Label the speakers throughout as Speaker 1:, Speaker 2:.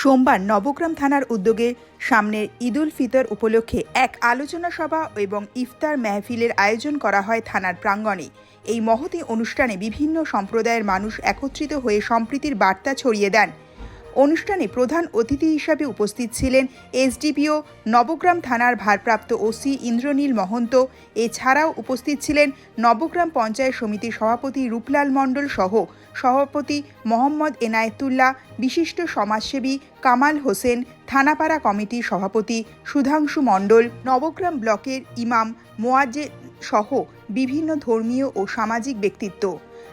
Speaker 1: সোমবার নবগ্রাম থানার উদ্যোগে সামনের ঈদুল ফিতর উপলক্ষে এক আলোচনা সভা এবং ইফতার মেহফিলের আয়োজন করা হয় থানার প্রাঙ্গণে। এই মহতি অনুষ্ঠানে বিভিন্ন সম্প্রদায়ের মানুষ একত্রিত হয়ে সম্প্রীতির বার্তা ছড়িয়ে দেন। অনুষ্ঠানে প্রধান অতিথি হিসাবে উপস্থিত ছিলেন এসডিপিও, নবগ্রাম থানার ভারপ্রাপ্ত ওসি ইন্দ্রনীল মহন্ত। এছাড়াও উপস্থিত ছিলেন নবগ্রাম পঞ্চায়েত সমিতির সভাপতি রূপলাল মণ্ডল সহ সভাপতি মোহাম্মদ এনায়েতুল্লাহ, বিশিষ্ট সমাজসেবী কামাল হোসেন, থানাপাড়া কমিটির সভাপতি সুধাংশু মণ্ডল, নবগ্রাম ব্লকের ইমাম মোয়াজ্জে সহ বিভিন্ন ধর্মীয় ও সামাজিক ব্যক্তিত্ব।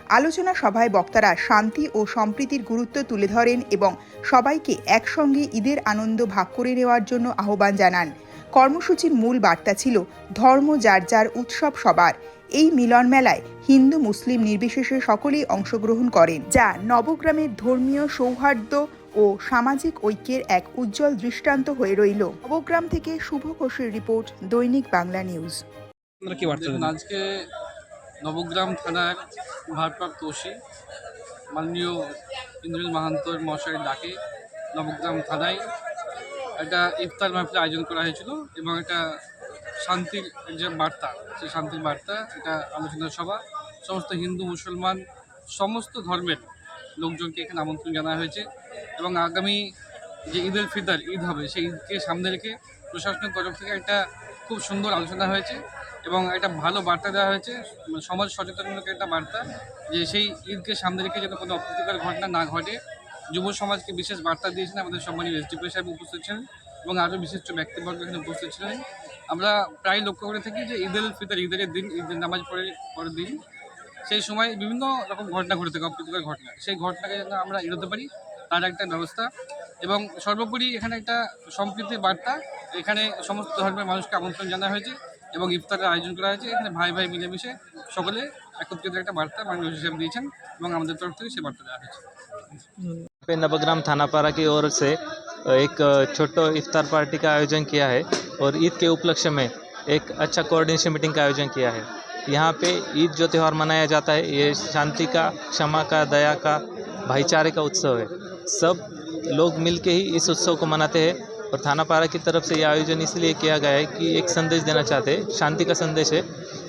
Speaker 1: আলোচনা সভায় বক্তারা শান্তি ও সম্প্রীতির গুরুত্ব তুলে ধরেন এবং সবাইকে একসঙ্গে ঈদের আনন্দ ভাগ করে নেওয়ার জন্য আহ্বান জানান। কর্মসূচির মূল বার্তা ছিল ধর্ম যার যার উৎসব সবার। এই মিলন মেলায় হিন্দু মুসলিম নির্বিশেষে সকলেই অংশগ্রহণ করেন যা নবগ্রামের ধর্মীয় সৌহার্দ্য ও সামাজিক ঐক্যের এক উজ্জ্বল দৃষ্টান্ত হয়ে রইল। নবগ্রাম থেকে শুভ ঘোষের রিপোর্ট দৈনিক বাংলা নিউজ।
Speaker 2: আজকে নবগ্রাম থানার ভারপ্রাপ্ত ওসি মাননীয় ইন্দ্রনীল মাহান্তর মহাশয়ের ডাকে নবগ্রাম থানায় একটা ইফতার মাহফিল আয়োজন করা হয়েছিল এবং একটা শান্তির যে বার্তা, সেই শান্তির বার্তা, এটা আলোচনা সভা, সমস্ত হিন্দু, মুসলমান, সমস্ত ধর্মের লোকজনকে এখানে আমন্ত্রণ জানা হয়েছে এবং আগামী যে ঈদ উল ফিতর, ঈদ হবে, সেই ঈদকে সামনে রেখে প্রশাসনের তরফ থেকে একটা খুব সুন্দর আলোচনা হয়েছে এবং একটা ভালো বার্তা দেওয়া হয়েছে। মানে সমাজ সচেতনমূলক একটা বার্তা যে সেই ঈদকে সামনে রেখে যেন কোনো অপ্রীতিকর ঘটনা না ঘটে। যুব সমাজকে বিশেষ বার্তা দিয়েছেন আমাদের সম্মানীয় এসডিপি সাহেব উপস্থিত ছিলেন এবং আরও বিশিষ্ট ব্যক্তিবর্গ এখানে উপস্থিত ছিলেন। আমরা প্রায় লক্ষ্য করে থাকি যে ঈদ উল ফিতর, ঈদের দিন, ঈদের নামাজ পড়ে, পরের দিন সেই সময় বিভিন্ন রকম ঘটনা ঘটে থাকে, অপ্রীতিকর ঘটনা। সেই ঘটনাকে যেন আমরা এড়োতে পারি, তার একটা ব্যবস্থা এবং সর্বোপরি এখানে একটা সম্প্রীতির বার্তা এখানে সমস্ত ধর্মের মানুষকে আমন্ত্রণ জানা হয়েছে এবং ইফতারের আয়োজন করা হয়েছে এখানে ভাই ভাই মিলেমিশে সকলে একত্রিত একটা বার্তা মাননীয় হিসেবে দিয়েছেন এবং আমাদের তরফ থেকে সেই বার্তা দেওয়া হয়েছে
Speaker 3: पे नवग्राम थानापारा की ओर से एक छोटो इफ्तार पार्टी का आयोजन किया है और ईद के उपलक्ष्य में एक अच्छा कोऑर्डिनेशन मीटिंग का आयोजन किया है यहाँ पे ईद जो त्यौहार मनाया जाता है ये शांति का क्षमा का दया का भाईचारे का उत्सव है सब लोग मिल के ही इस उत्सव को मनाते हैं और थाना पारा की तरफ़ से यह आयोजन इसलिए किया गया है कि एक संदेश देना चाहते हैं। शांति का संदेश है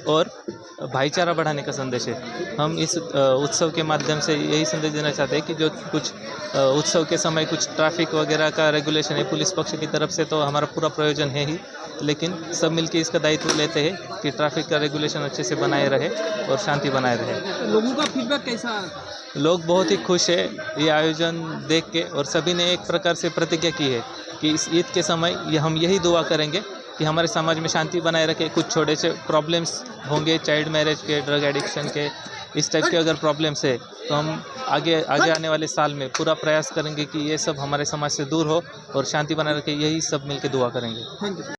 Speaker 3: और भाईचारा बढ़ाने का संदेश है। हम इस उत्सव के माध्यम से यही संदेश देना चाहते हैं कि जो कुछ उत्सव के समय कुछ ट्रैफ़िक वगैरह का रेगुलेशन है पुलिस पक्ष की तरफ़ से तो हमारा पूरा प्रयोजन है ही लेकिन सब मिलके इसका दायित्व लेते हैं कि ट्रैफ़िक का रेगुलेशन अच्छे से बनाए रहे और शांति बनाए रहे।
Speaker 4: लोगों का फीडबैक कैसा
Speaker 3: लोग बहुत ही खुश है ये आयोजन देख के और सभी ने एक प्रकार से प्रतिज्ञा की है कि इस ईद के समय हम यही दुआ करेंगे कि हमारे समाज में शांति बनाए रखे, कुछ छोटे से प्रॉब्लम्स होंगे चाइल्ड मैरिज के ड्रग एडिक्शन के, इस टाइप के अगर प्रॉब्लम्स है तो हम आगे आगे आने वाले साल में पूरा प्रयास करेंगे कि ये सब हमारे समाज से दूर हो और शांति बनाए रखे, यही सब मिलकर दुआ करेंगे।
Speaker 4: यू